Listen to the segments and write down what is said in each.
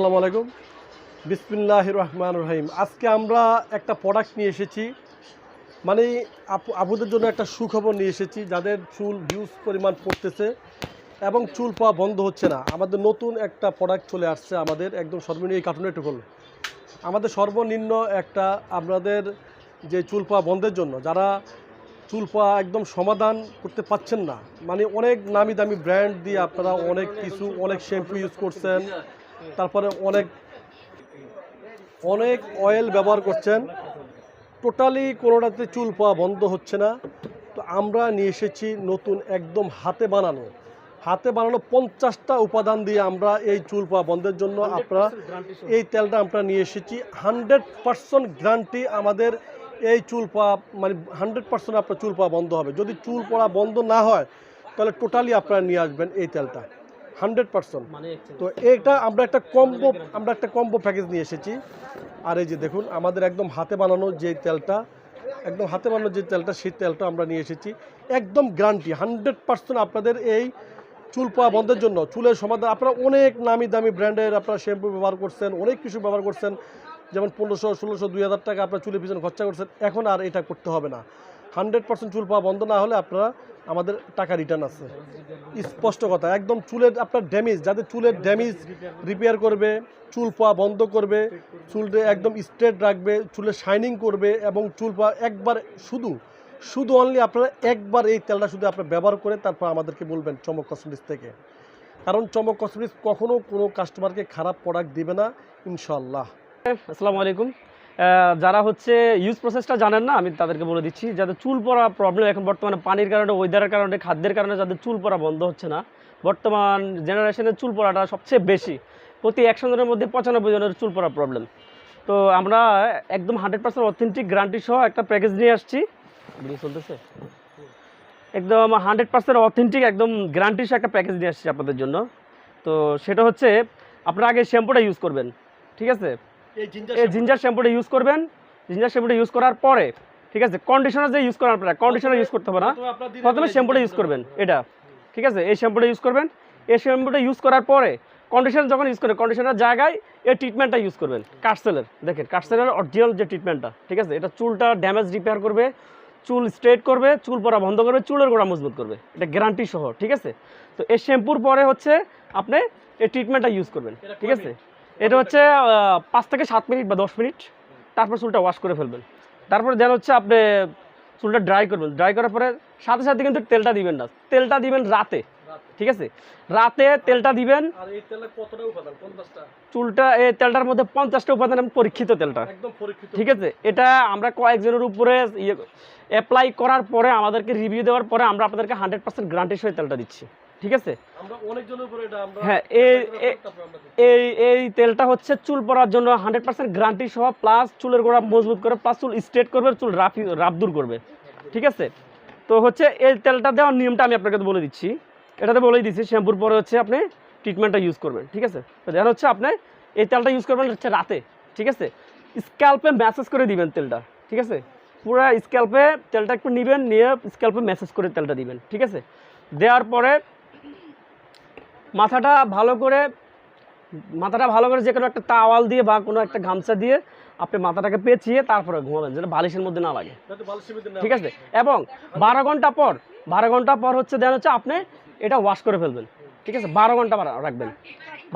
আসসালামু আলাইকুম। বিসমিল্লাহ রহমান রহিম। আজকে আমরা একটা প্রোডাক্ট নিয়ে এসেছি। মানে আপু আপুদের জন্য একটা সুখবর নিয়ে এসেছি, যাদের চুল হিউজ পরিমাণ পড়তেছে এবং চুল পাওয়া বন্ধ হচ্ছে না। আমাদের নতুন একটা প্রোডাক্ট চলে আসছে আমাদের, একদম সর্বনিম্ন এই কার্টুনে হলো আমাদের সর্বনিম্ন একটা আপনাদের যে চুল পাওয়া বন্ধের জন্য, যারা চুল পাওয়া একদম সমাধান করতে পাচ্ছেন না মানে অনেক নামি দামি ব্র্যান্ড দিয়ে আপনারা অনেক কিছু, অনেক শ্যাম্পু ইউজ করছেন তারপরে অনেক অনেক অয়েল ব্যবহার করছেন। টোটালি কোনোটাতে চুল পাওয়া বন্ধ হচ্ছে না। তো আমরা নিয়ে এসেছি নতুন একদম হাতে বানানো। হাতে বানানো পঞ্চাশটা উপাদান দিয়ে আমরা এই চুল পাওয়া বন্ধের জন্য আপনারা এই তেলটা আমরা নিয়ে এসেছি। হান্ড্রেড পার্সেন্ট গ্যারান্টি আমাদের এই চুল পাওয়া মানে হান্ড্রেড পার্সেন্ট আপনার চুল পাওয়া বন্ধ হবে। যদি চুল পড়া বন্ধ না হয় তাহলে টোটালি আপনারা নিয়ে আসবেন এই তেলটা। Hundred percent. তো এটা আমরা একটা কম্বো আমরা একটা কম্বো প্যাকেজ নিয়ে এসেছি। আর এই যে দেখুন আমাদের একদম হাতে বানানো যে তেলটা একদম হাতে বানানো যে তেলটা সেই তেলটা আমরা নিয়ে এসেছি। একদম গ্যারান্টি হান্ড্রেড পার্সেন্ট আপনাদের এই চুল পাওয়া বন্ধের জন্য চুলের সমাধান আপনারা অনেক নামি দামি ব্র্যান্ডের আপনারা শ্যাম্পু ব্যবহার করছেন অনেক কিছু ব্যবহার করছেন। যেমন পনেরোশো ষোলোশো দুই হাজার টাকা আপনার চুলের পিছনে খরচা করছেন। এখন আর এটা করতে হবে না। হান্ড্রেড পার্সেন্ট চুল পাওয়া বন্ধ না হলে আপনারা আমাদের টাকা রিটার্ন আছে। স্পষ্ট কথা, একদম চুলের আপনার ড্যামেজ যাদের চুলের ড্যামেজ রিপেয়ার করবে, চুল পাওয়া বন্ধ করবে চুলটা একদম স্ট্রেট রাখবে চুলে শাইনিং করবে এবং চুল পাওয়া একবার শুধু শুধু অনলি আপনারা একবার এই তেলটা শুধু আপনারা ব্যবহার করে তারপর আমাদেরকে বলবেন চমক কসমেটিক্স থেকে। কারণ চমক কসমেটিক্স কখনো কোনো কাস্টমারকে খারাপ প্রোডাক্ট দিবে না ইনশাল্লাহ আসসালামু আলাইকুম। যারা হচ্ছে ইউজ প্রসেসটা জানেন না, আমি তাদেরকে বলে দিচ্ছি, যাদের চুল পড়া প্রবলেম এখন বর্তমানে পানির কারণে ওয়েদারের কারণে, খাদ্যের কারণে যাদের চুল পড়া বন্ধ হচ্ছে না, বর্তমান জেনারেশনের চুল পড়াটা সবচেয়ে বেশি। প্রতি একশো জনের মধ্যে পঁচানব্বই জনের চুল পড়া প্রবলেম তো আমরা একদম হান্ড্রেড পার্সেন্ট অথেন্টিক গ্যারান্টি সহ একটা প্যাকেজ নিয়ে আসছি। চলতেছে? একদম হান্ড্রেড পার্সেন্ট অথেন্টিক একদম গ্যারান্টি সহ একটা প্যাকেজ নিয়ে আসছি আপনাদের জন্য। তো সেটা হচ্ছে, আপনারা আগে শ্যাম্পুটা ইউজ করবেন। ঠিক আছে? এই জিঞ্জার শ্যাম্পুটা ইউজ করবেন। জিঞ্জার শ্যাম্পুটা ইউজ করার পরে ঠিক আছে কন্ডিশনার যে ইউজ করার পরে কন্ডিশনার ইউজ করতে হবে না। প্রথমে শ্যাম্পুটা ইউজ করবেন এটা। ঠিক আছে এই শ্যাম্পুটা ইউজ করবেন। এই শ্যাম্পুটা ইউজ করার পরে কন্ডিশনার যখন ইউজ করেন কন্ডিশনার জায়গায় এই ট্রিটমেন্টটা ইউজ করবেন। কাটসেলের দেখেন কাটসেলের অরিজিনাল যে ট্রিটমেন্টটা ঠিক আছে এটা চুলটা ড্যামেজ রিপেয়ার করবে চুল স্ট্রেট করবে চুল পরা বন্ধ করবে চুলের গোড়া মজবুত করবে। এটা গ্যারান্টি সহ ঠিক আছে? তো এই শ্যাম্পুর পরে হচ্ছে আপনি এই ট্রিটমেন্টটা ইউজ করবেন ঠিক আছে? এটা হচ্ছে পাঁচ থেকে সাত মিনিট বা দশ মিনিট। তারপর চুলটা ওয়াশ করে ফেলবেন। তারপরে দেন হচ্ছে আপনি চুলটা ড্রাই করবেন। ড্রাই করার পরে সাথে সাথে কিন্তু তেলটা দিবেন না। তেলটা দিবেন রাতে। ঠিক আছে? রাতে তেলটা দিবেন। চুলটা এই তেলটার মধ্যে পঞ্চাশটা উপাদান পরীক্ষিত তেলটা। ঠিক আছে? এটা আমরা কয়েকজনের উপরে ইয়ে অ্যাপ্লাই করার পরে আমাদেরকে রিভিউ দেওয়ার পরে আমরা আপনাদেরকে হান্ড্রেড পার্সেন্ট গ্রান্টের সহ তেলটা দিচ্ছি। ঠিক আছে? হ্যাঁ, এই- এই- তেলটা হচ্ছে চুল পড়ার জন্য হান্ড্রেড পার্সেন্ট গ্যারান্টি সহ প্লাস চুলের গোড়া মজবুত করে প্লাস চুল স্ট্রেট করবে চুল রাফি রাফ দূর করবে। ঠিক আছে? তো হচ্ছে এই তেলটা দেওয়ার নিয়মটা আমি আপনাকে বলে দিচ্ছি। এটাতে বলেই দিচ্ছি শ্যাম্পুর পরে হচ্ছে আপনি ট্রিটমেন্টটা ইউজ করবেন ঠিক আছে? তো দেন হচ্ছে আপনি এই তেলটা ইউজ করবেন হচ্ছে রাতে ঠিক আছে? স্ক্যাল্পে ম্যাসেজ করে দিবেন তেলটা ঠিক আছে? পুরো স্ক্যাল্পে তেলটা একটু নেবেন নিয়ে স্ক্যাল্পে ম্যাসেজ করে তেলটা দিবেন ঠিক আছে? দেওয়ার পরে মাথাটা ভালো করে মাথাটা ভালো করে যে কোনো একটা তাওয়াল দিয়ে বা কোনো একটা গামছা দিয়ে আপনি মাথাটাকে পেঁচিয়ে তারপরে ঘুমাবেন যেটা বালিশের মধ্যে না লাগে। ঠিক আছে? এবং বারো ঘণ্টা পর বারো ঘণ্টা পর হচ্ছে দেন হচ্ছে আপনি এটা ওয়াশ করে ফেলবেন। ঠিক আছে? বারো ঘণ্টা রাখবেন।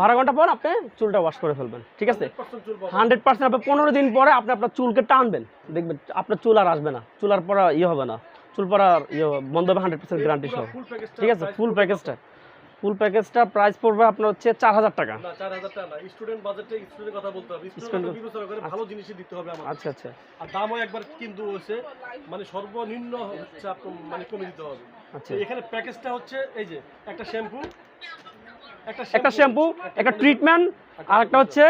বারো ঘণ্টা পর আপনি চুলটা ওয়াশ করে ফেলবেন। ঠিক আছে? 100% চুল পাবো। হান্ড্রেড পার্সেন্ট আপনি পনেরো দিন পরে আপনি আপনার চুলকে টানবেন। দেখবেন আপনার চুল আর আসবে না। চুল আর পরা ইয়ে হবে না। চুল পরা ইয়ে বন্ধ হবে হান্ড্রেড পার্সেন্ট গ্যারান্টি সহ। ঠিক আছে? ফুল প্যাকেজটা ফুল প্যাকেজটা প্রাইস পড়বে আপনার হচ্ছে চার হাজার টাকা। না 4000 টাকা না স্টুডেন্ট বাজেটে স্টুডেন্ট কথা বলতে হবে। স্টুডেন্ট বিবেচনা করে ভালো জিনিসই দিতে হবে আমাদের। আচ্ছা আচ্ছা। আর দামও একবার কিন্তু হচ্ছে মানে সর্বনিম্ন হচ্ছে মানে কমে দিতে হবে। আচ্ছা। এখানে প্যাকেজটা হচ্ছে এই যে একটা শ্যাম্পু একটা শ্যাম্পু একটা ট্রিটমেন্ট আর একটা হচ্ছে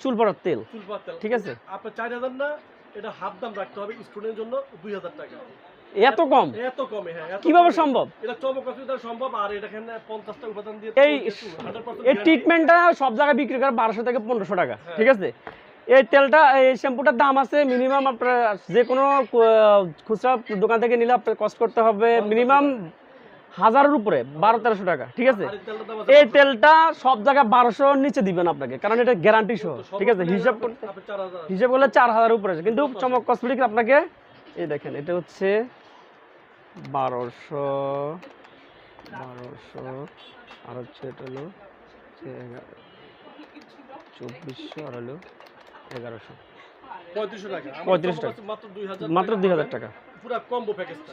চুল পড়ার তেল। চুল পাওয়ার তেল। ঠিক আছে। আপনার 4000 না এটা হাফ দাম রাখতে হবে স্টুডেন্টের জন্য 2000 টাকা। এত কম? এত কমে হ্যাঁ কীভাবে সম্ভব? এটা সম্ভব আর এটা এখানে 50টা উপাদান দিয়ে এই তৈরি কিন্তু 100% এই ট্রিটমেন্টটা সব জায়গায় বিক্রি করে বারোশো থেকে পনেরোশো টাকা হ্যাঁ। ঠিক আছে? এই তেলটা এই শ্যাম্পুটার দাম আছে মিনিমাম আপনার যে কোনো খুচরা দোকান থেকে নিলে আপনার কস্ট করতে হবে মিনিমাম হাজারের উপরে বারো তেরোশো টাকা ঠিক আছে? এই তেলটা সব জায়গায় বারোশো নিচে দিবেন আপনাকে কারণ এটা গ্যারান্টি সহ ঠিক আছে? হিসাব করতে হিসাব করলে চার হাজার উপরে আছে কিন্তু চমক কসমেটিক আপনাকে এই দেখেন এটা হচ্ছে বারোশো বারোশো আর হচ্ছে এটা হলো চব্বিশশো আর হলো এগারোশো। পঁয়ত্রিশশো টাকা। টাকা। মাত্র দুই হাজার টাকা। পুরো কম্বো প্যাকেজটা